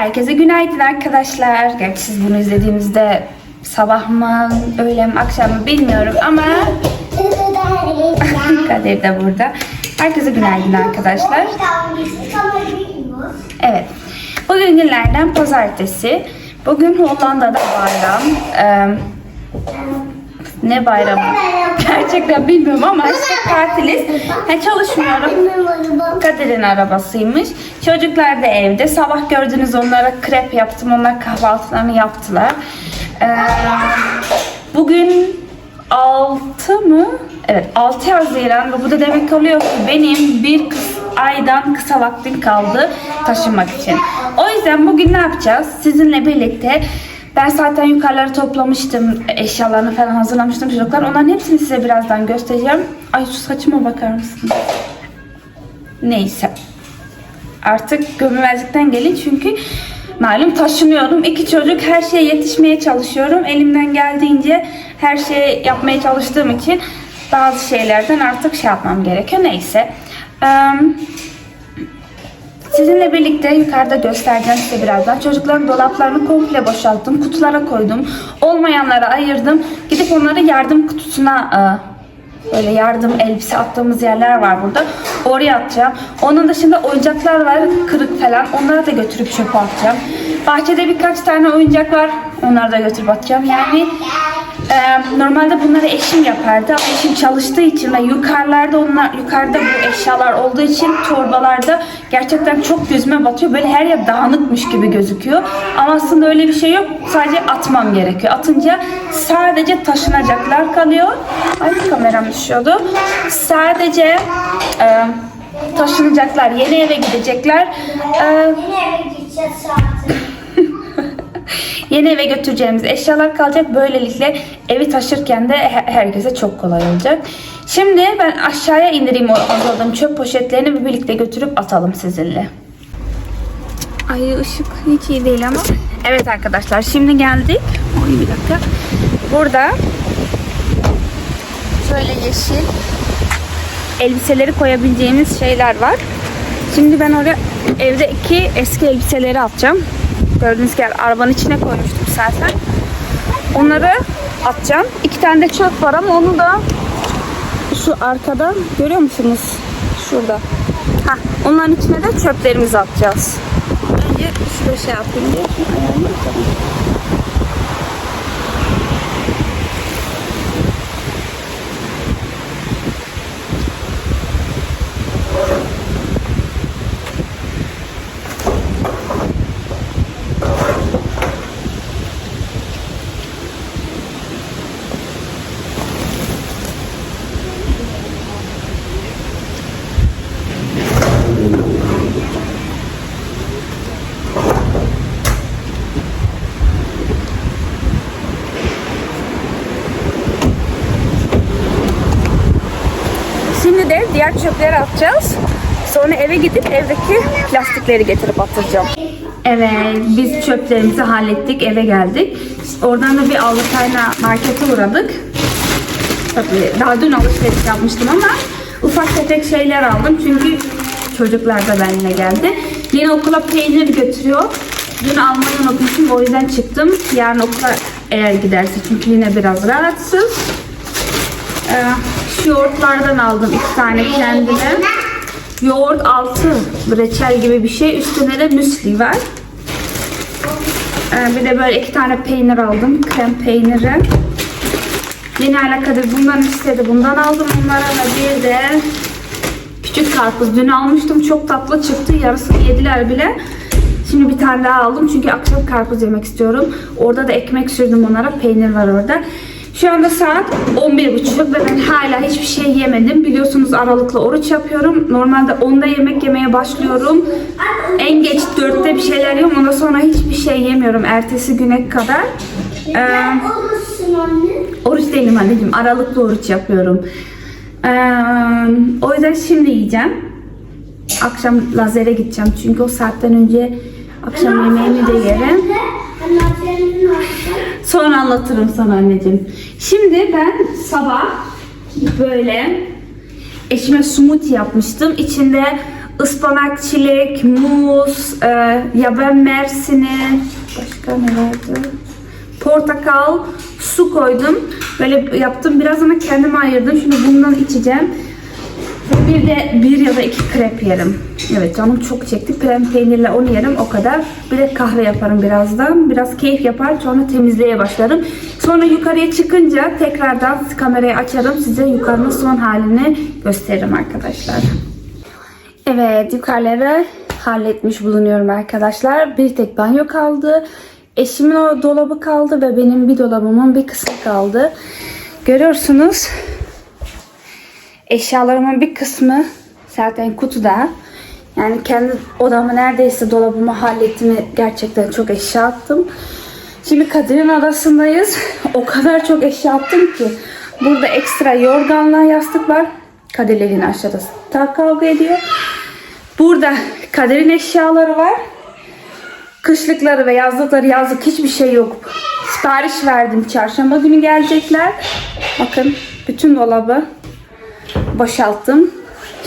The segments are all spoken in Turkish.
Herkese günaydın arkadaşlar. Gerçi siz bunu izlediğinizde sabah mı, öğle mi, akşam mı bilmiyorum ama Kadir de burada. Herkese günaydın arkadaşlar. Evet. Bugün günlerden pazartesi. Bugün Hollanda'da bayram. Ee, ne bayramı? Gerçekten bilmiyorum ama işte tatiliz. Ha, çalışmıyorum. Kadir'in arabasıymış. Çocuklar da evde. Sabah gördünüz onlara krep yaptım. Onlar kahvaltılarını yaptılar. Ee, bugün 6 mı? Evet 6 Haziran ve bu da demek oluyor ki benim bir aydan kısa vaktim kaldı taşımak için. O yüzden bugün ne yapacağız? Sizinle birlikte ben zaten yukarıları toplamıştım. Eşyalarını falan hazırlamıştım çocuklar. Onların hepsini size birazdan göstereceğim. Ay şu saçıma bakar mısınız? Neyse. Artık gömümezlikten gelin çünkü malum taşınıyorum. İki çocuk her şeye yetişmeye çalışıyorum. Elimden geldiğince her şeyi yapmaya çalıştığım için bazı şeylerden artık şey yapmam gerekiyor. Neyse. Eee, Sizinle birlikte yukarıda göstereceğim size birazdan. Çocukların dolaplarını komple boşalttım. Kutulara koydum. Olmayanlara ayırdım. Gidip onları yardım kutusuna e, böyle yardım elbise attığımız yerler var burada. Oraya atacağım. Onun dışında oyuncaklar var kırık falan. Onları da götürüp çöpe atacağım. Bahçede birkaç tane oyuncak var. Onları da götürüp atacağım. Yani ee, normalde bunları eşim yapardı ama eşim çalıştığı için ve yukarılarda onlar yukarıda bu eşyalar olduğu için torbalarda gerçekten çok gözüme batıyor. Böyle her yer dağınıkmış gibi gözüküyor. Ama aslında öyle bir şey yok. Sadece atmam gerekiyor. Atınca sadece taşınacaklar kalıyor. Ay kameram düşüyordu. Sadece e, taşınacaklar, yeni eve gidecekler. E, Yeni eve götüreceğimiz eşyalar kalacak. Böylelikle evi taşırken de he- herkese çok kolay olacak. Şimdi ben aşağıya indireyim o hazırladığım çöp poşetlerini birlikte götürüp atalım sizinle. Ay ışık hiç iyi değil ama. Evet arkadaşlar şimdi geldik. Oy bir dakika. Burada şöyle yeşil elbiseleri koyabileceğimiz şeyler var. Şimdi ben oraya evdeki eski elbiseleri atacağım. Gördüğünüz gibi arabanın içine koymuştum zaten. Onları atacağım. İki tane de çöp var ama onu da şu arkada görüyor musunuz? Şurada. Ha, onların içine de çöplerimizi atacağız. Önce şuraya şey yapayım diye. Çöpleri atacağız. Sonra eve gidip evdeki plastikleri getirip atacağım. Evet, biz çöplerimizi hallettik, eve geldik. Oradan da bir Allıkayna markete uğradık. Tabii daha dün alışveriş yapmıştım ama ufak tefek şeyler aldım çünkü çocuklar da benimle geldi. Yine okula peynir götürüyor. Dün almayı unutmuşum o yüzden çıktım. Yarın okula eğer giderse çünkü yine biraz rahatsız. Ee, şu yoğurtlardan aldım iki tane kendime. Yoğurt altı reçel gibi bir şey. Üstüne de müsli var. Ee, bir de böyle iki tane peynir aldım. Krem peyniri. Yine alakalı bundan istedi. Bundan aldım onlara da bir de küçük karpuz. Dün almıştım. Çok tatlı çıktı. Yarısını yediler bile. Şimdi bir tane daha aldım. Çünkü akşam karpuz yemek istiyorum. Orada da ekmek sürdüm onlara. Peynir var orada. Şu anda saat 11.30 ve ben hala hiçbir şey yemedim. Biliyorsunuz aralıklı oruç yapıyorum. Normalde 10'da yemek yemeye başlıyorum. En geç 4'te bir şeyler yiyorum. Ondan sonra hiçbir şey yemiyorum ertesi güne kadar. Ee, Oruç değilim anneciğim. Aralıklı oruç yapıyorum. Ee, o yüzden şimdi yiyeceğim. Akşam lazere gideceğim. Çünkü o saatten önce akşam yemeğimi de yerim. Sonra anlatırım sana anneciğim. Şimdi ben sabah böyle eşime smoothie yapmıştım. İçinde ıspanak, çilek, muz, e, yaban mersini, başka ne vardı? Portakal, su koydum. Böyle yaptım. Biraz ama kendime ayırdım. Şimdi bundan içeceğim. Bir de bir ya da iki krep yerim. Evet canım çok çekti. Krem peynirle onu yerim o kadar. Bir de kahve yaparım birazdan. Biraz keyif yapar sonra temizliğe başlarım. Sonra yukarıya çıkınca tekrardan kamerayı açarım. Size yukarının son halini gösteririm arkadaşlar. Evet yukarıları halletmiş bulunuyorum arkadaşlar. Bir tek banyo kaldı. Eşimin o dolabı kaldı ve benim bir dolabımın bir kısmı kaldı. Görüyorsunuz eşyalarımın bir kısmı zaten kutuda. Yani kendi odamı neredeyse dolabımı hallettiğimi gerçekten çok eşya attım. Şimdi Kadir'in odasındayız. O kadar çok eşya attım ki. Burada ekstra yorganla yastık var. Kadir'le Lina aşağıda tak kavga ediyor. Burada Kadir'in eşyaları var. Kışlıkları ve yazlıkları yazlık hiçbir şey yok. Sipariş verdim. Çarşamba günü gelecekler. Bakın bütün dolabı boşalttım.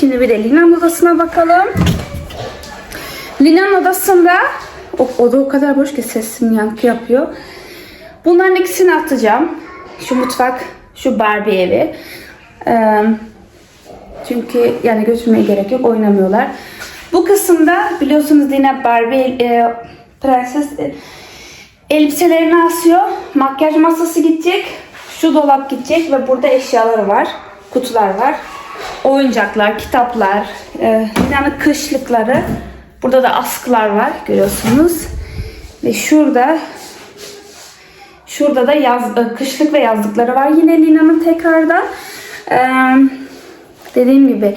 Şimdi bir de Lina'nın odasına bakalım. Lina'nın odasında o, oda o kadar boş ki sesim yankı yapıyor. Bunların ikisini atacağım. Şu mutfak, şu Barbie evi. Ee, çünkü yani götürmeye gerek yok. Oynamıyorlar. Bu kısımda biliyorsunuz Lina Barbie e, prenses e, elbiselerini asıyor. Makyaj masası gidecek. Şu dolap gidecek ve burada eşyaları var. Kutular var. Oyuncaklar, kitaplar, e, Lina'nın kışlıkları. Burada da askılar var görüyorsunuz. Ve şurada şurada da yaz, e, kışlık ve yazlıkları var yine Lina'nın tekrardan. Eee Dediğim gibi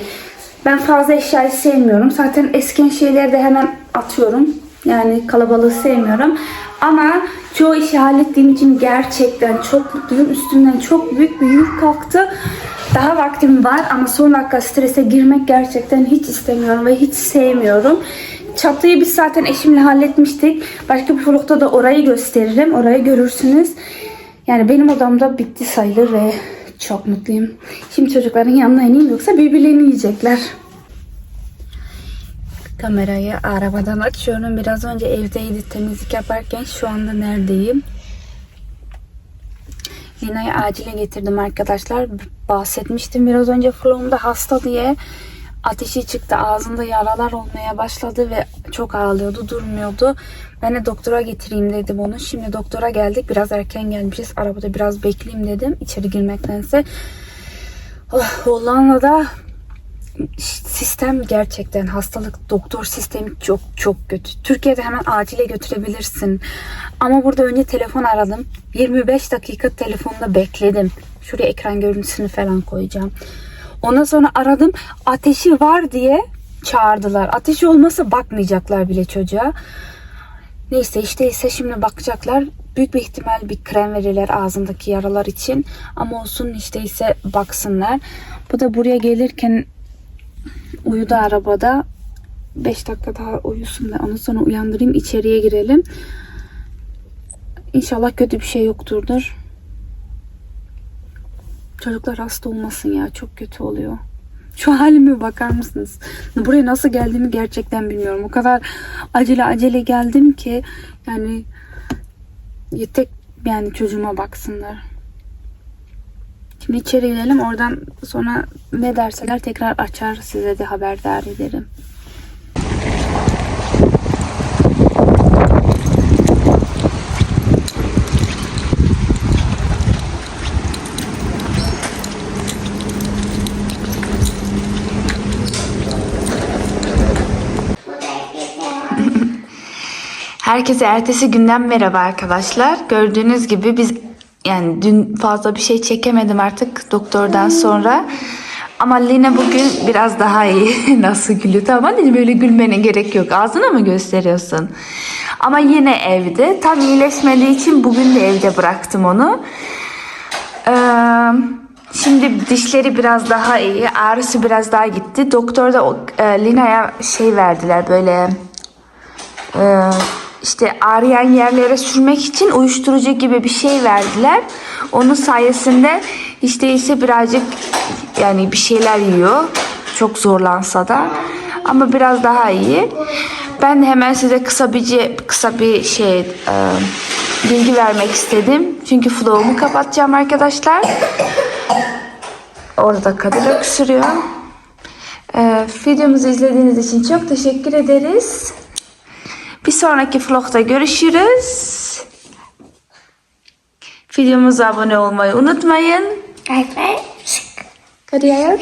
ben fazla eşyayı sevmiyorum. Zaten eskiyen şeyleri de hemen atıyorum. Yani kalabalığı sevmiyorum. Ama çoğu işi hallettiğim için gerçekten çok mutluyum. Üstümden çok büyük bir yük kalktı. Daha vaktim var ama son dakika strese girmek gerçekten hiç istemiyorum ve hiç sevmiyorum. Çatıyı biz zaten eşimle halletmiştik. Başka bir vlogda da orayı gösteririm. Orayı görürsünüz. Yani benim odamda bitti sayılır ve çok mutluyum. Şimdi çocukların yanına ineyim yoksa birbirlerini yiyecekler. Kamerayı arabadan açıyorum. Biraz önce evdeydi temizlik yaparken şu anda neredeyim? Lina'yı acile getirdim arkadaşlar. Bahsetmiştim biraz önce vlogumda hasta diye. Ateşi çıktı. Ağzında yaralar olmaya başladı ve çok ağlıyordu. Durmuyordu. Ben de doktora getireyim dedim onu. Şimdi doktora geldik. Biraz erken gelmişiz. Arabada biraz bekleyeyim dedim. içeri girmektense. Oh, Hollanda'da sistem gerçekten hastalık doktor sistemi çok çok kötü. Türkiye'de hemen acile götürebilirsin. Ama burada önce telefon aradım. 25 dakika telefonda bekledim. Şuraya ekran görüntüsünü falan koyacağım. Ondan sonra aradım. Ateşi var diye çağırdılar. Ateşi olmasa bakmayacaklar bile çocuğa. Neyse işte ise şimdi bakacaklar. Büyük bir ihtimal bir krem verirler ağzındaki yaralar için. Ama olsun işte ise baksınlar. Bu da buraya gelirken uyudu arabada. 5 dakika daha uyusun da ondan sonra uyandırayım içeriye girelim. İnşallah kötü bir şey yokturdur. Çocuklar hasta olmasın ya çok kötü oluyor. Şu halime bakar mısınız? Buraya nasıl geldiğimi gerçekten bilmiyorum. O kadar acele acele geldim ki yani tek yani çocuğuma baksınlar. Şimdi içeri girelim. Oradan sonra ne derseler tekrar açar size de haberdar ederim. Herkese ertesi günden merhaba arkadaşlar. Gördüğünüz gibi biz yani dün fazla bir şey çekemedim artık doktordan sonra. Ama Lina bugün biraz daha iyi. Nasıl gülüyor? Tamam anneciğim böyle gülmene gerek yok. Ağzına mı gösteriyorsun? Ama yine evde. Tam iyileşmediği için bugün de evde bıraktım onu. Ee, şimdi dişleri biraz daha iyi. Ağrısı biraz daha gitti. Doktor da e, Lina'ya şey verdiler böyle... e, işte ağrıyan yerlere sürmek için uyuşturucu gibi bir şey verdiler. Onun sayesinde işte ise birazcık yani bir şeyler yiyor. Çok zorlansa da. Ama biraz daha iyi. Ben hemen size kısa bir kısa bir şey e, bilgi vermek istedim. Çünkü flow'umu kapatacağım arkadaşlar. Orada Kadir öksürüyor. E, videomuzu izlediğiniz için çok teşekkür ederiz. Bir sonraki vlogda görüşürüz. Videomuza abone olmayı unutmayın. Ay, ay. Kadir ayak.